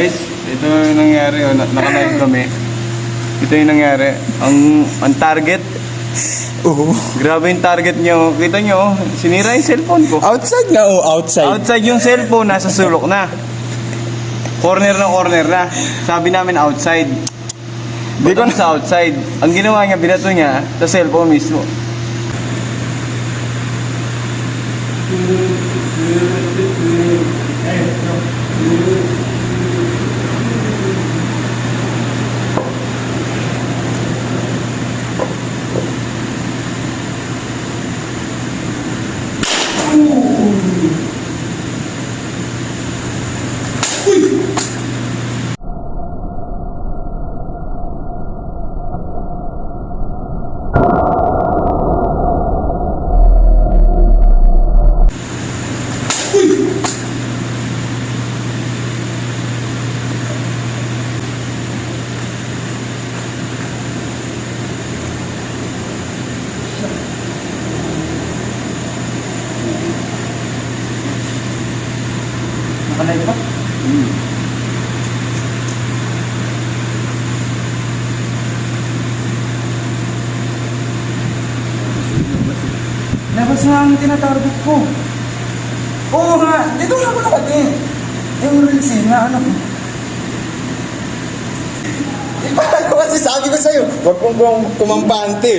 Guys, ito yung nangyari. Oh, na- naka-live kami. Ito yung nangyari. Ang, ang target, Oo. grabe yung target nyo. Kita nyo, oh, sinira yung cellphone ko. Outside nga, oh, outside. Outside yung cellphone, nasa sulok na. Corner na corner na. Sabi namin outside. Di ko na sa outside. Ang ginawa niya, binato niya sa cellphone mismo. Nakalive ba? Labas nga ang tinatarget ko. Oo nga, dito nga ako nakating. Yung reels eh, na ano. Eh, paano kasi sabi ko sa'yo, huwag kong kum- kumampante.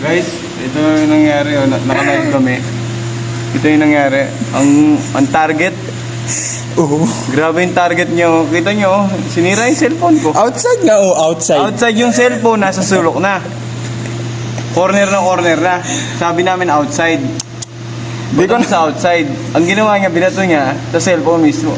Guys, ito yung nangyari. Oh, na- naka-live kami. Ito yung nangyari. Ang, ang target, Oo. grabe yung target nyo. Kita nyo, oh, sinira yung cellphone ko. Outside nga, oh, outside. Outside yung cellphone, nasa sulok na. Corner na corner na. Sabi namin outside. Di ko na sa outside. Ang ginawa niya, binato niya sa cellphone mismo.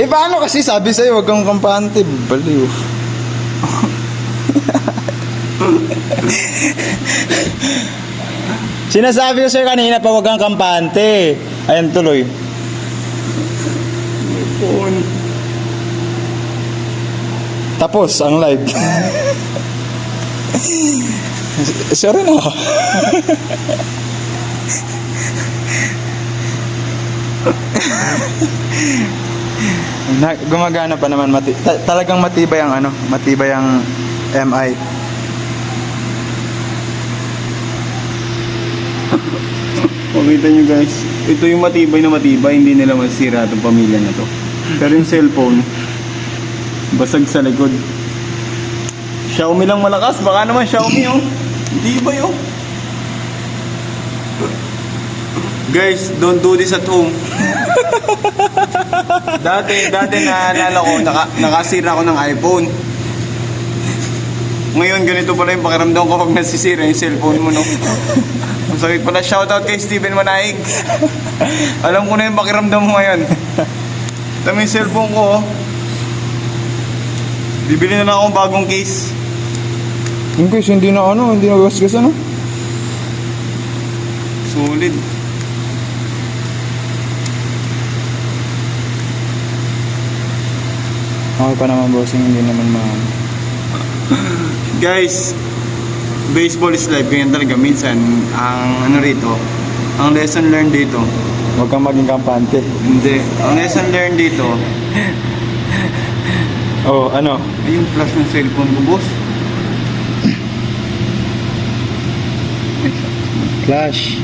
Eh, paano kasi sabi sa'yo, huwag kang kampante. Baliw. Sinasabi ko sa'yo kanina pa huwag kang kampante. Ayan tuloy. Tapos ang live. Sorry na. na, gumagana pa naman mati ta- talagang matibay ang ano, matibay ang MI. Makita nyo guys, ito yung matibay na matibay, hindi nila masira itong pamilya na to. Pero yung cellphone, basag sa likod. Xiaomi lang malakas, baka naman Xiaomi oh. Hindi ba yun? Guys, don't do this at home. dati, dati naalala ko, naka, nakasira ako ng iPhone. Ngayon, ganito pala yung pakiramdam ko pag nasisira yung cellphone mo, no? Ang sakit pala. Shoutout kay Steven Manaig. Alam ko na yung pakiramdam mo ngayon. Tama yung cellphone ko, oh. Bibili na lang akong bagong case. Yung guys, hindi na ano, hindi na gasgas ano. Solid. Okay pa naman bossing, hindi naman ma... Guys, baseball is life. Ganyan talaga. Minsan, ang ano rito, ang lesson learned dito, Huwag kang maging kampante. hindi. Ang lesson learned dito, Oh, ano? ay yung flash ng cellphone ko, boss. Flash.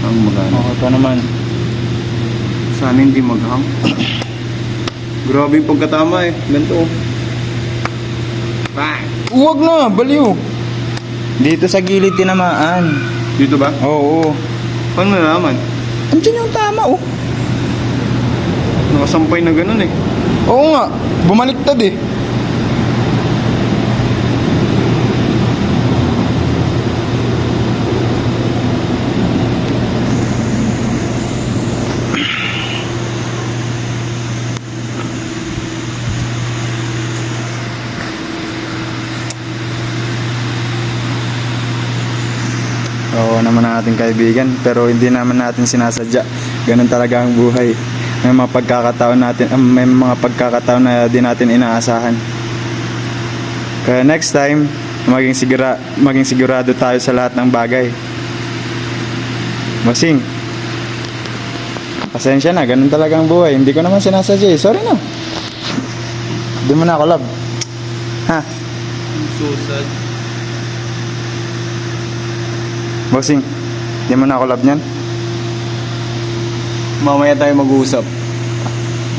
Ang magana. Okay pa naman. Sana hindi maghang. Grabe yung pagkatama eh. Ganito oh. Bang! Huwag na, baliw. Dito sa gilid tinamaan. Dito ba? Oo. Paano nalaman? Andiyan yung tama oh. Nakasampay na ganun eh. Oo nga, bumaliktad eh. Oo naman ang ating kaibigan, pero hindi naman natin sinasadya. Ganun talaga ang buhay. May mga pagkakataon natin, ah, may mga pagkakataon na di natin inaasahan. Kaya next time, maging sigura, maging sigurado tayo sa lahat ng bagay. Masing, Pasensya na, ganun talaga ang buhay. Hindi ko naman sinasadya eh. Sorry na. Hindi mo na ako love. Ha? Susad. Bossing, hindi mo na ako love niyan? Mamaya tayo mag-uusap.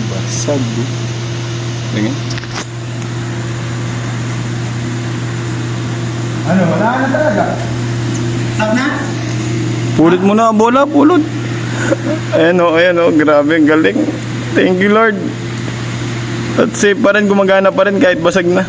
Basag. Sige. Ano, wala na talaga. Stop na? Pulot mo na, bola, pulot. Ayan o, ayan o, grabe, ang galing. Thank you Lord. At safe pa rin, gumagana pa rin kahit basag na.